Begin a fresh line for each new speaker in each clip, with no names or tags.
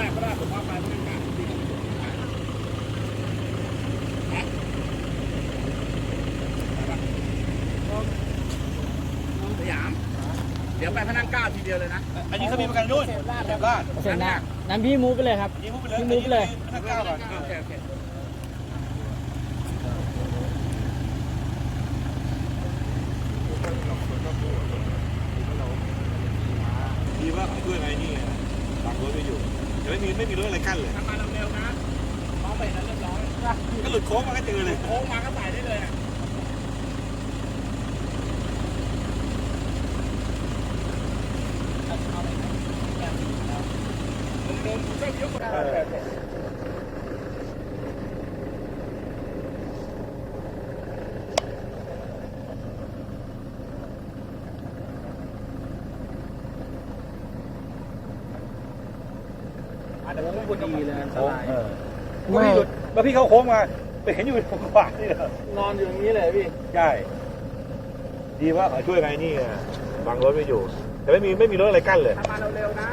ได้ก็ได้ผมว่าไปไม่ได้เดี๋ยวไปพนังก้าทีเดียวเลยนะ
อันนี้เขามีประกันรุ่นเสร็จลาด
เสร็จลาดนั้นพี่มูกไปเลยครับ
พี่มูฟไปเลย
พี่มูฟไปเลย
นังก้าก่อน
โอเคโอเค
ดีว่าเขาด้วยไงนี่ตักรถไปอยู่ ไม่มีไม่มีรถอะไรกั้นเลย
ทำมาเร็วๆนะน้องไปนั้นเรียบร้อย
ก็หลุดโค้งมาก็เจอเลย
โค้งมาก็ใส่ได้เลยอะมุมๆก็ยกมาโอเคโอเค
อาจจะพอดีเลยอันตราย
ไม่หยุดแล้วพี่เขาโค้งมาไปเห็นอยู่ตรงขวานี่เหรอน
อนอยู่อย่างนี้เลยพี่
ใช่ดีว่าเขาช่วยไงนี่ไงบังรถไม่อยู่ แต่ไม่มีไม่มีรถอะไรกั้นเลย
ทำมาเร็วๆนะ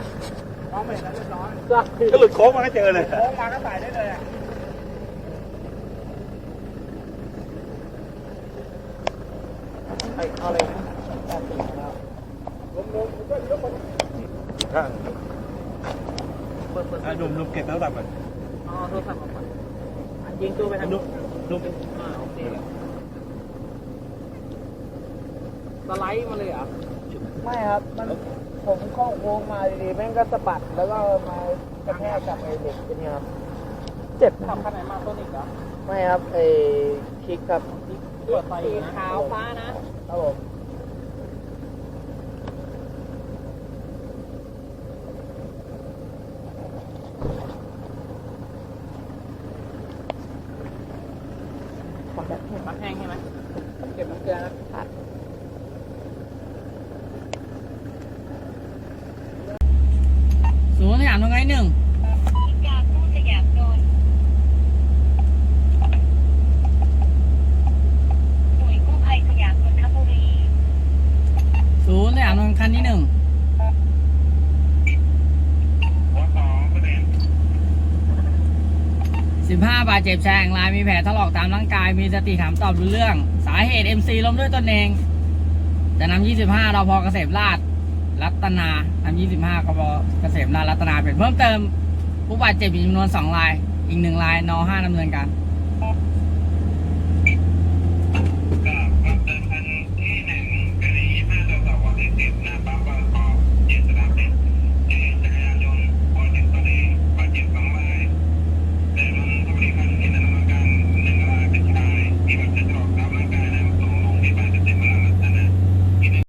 น้องไปนั้นเรียบร้อย
ก็หลุดโค้งมาก็เจอเลย
โค้งมาก็ใส่ได้เลยอะ
เอาอะไรนะ
มุมๆก็ยกมา
ถ้า
เปิดเปิด
อะหนุ่มหนุ่มเก็บโทรศัพท์ก่อน
อ๋อโทรศัพท์มาก่อนอะยิงตัวไปทาง
หนุ่
นู้
ม
น
หนุ่ม
อ่าโอเคสไลด์มาเลยเหรอ
ไม่ครับ มันผมเข้าโค้งมาดีๆแม่งก็สะบัดแล้วก็มากระแทกกับไอ้เหล็กตัวเนี้ยครับ เจ็บนะ
ขับคันไหนมาตัวนี้เหรอ
ไม่ครับไอ้คลิกครับ
เปิดไฟสีขาวฟ้านะ
ครับผม
ปักแห้งใช่ไหม
เก็บน้ำเกลือนะผัด
ศูนย์สยามตรงไหนหนึ่ง
จากผู้สยามนนท์หน่วยกู้ภัยสยามนนทบุรี
ศูนย์สยามตรงคันที่หนึ่งสิ บาบาดเจ็บแชงลายมีแผลถลอกตามร่างกาย มีสติถามตอบรู้เรื่อง สาเหตุ MC ล้มด้วยตนเอง จะนำ25เราพอเกษมราชรัตนานำ25กบเกษมราชรัตนาเป็นเพิ่มเติม ผู้บาดเจ็บมีจำนวน2ราย อีกหนึ่งรายน5ดำเนินการ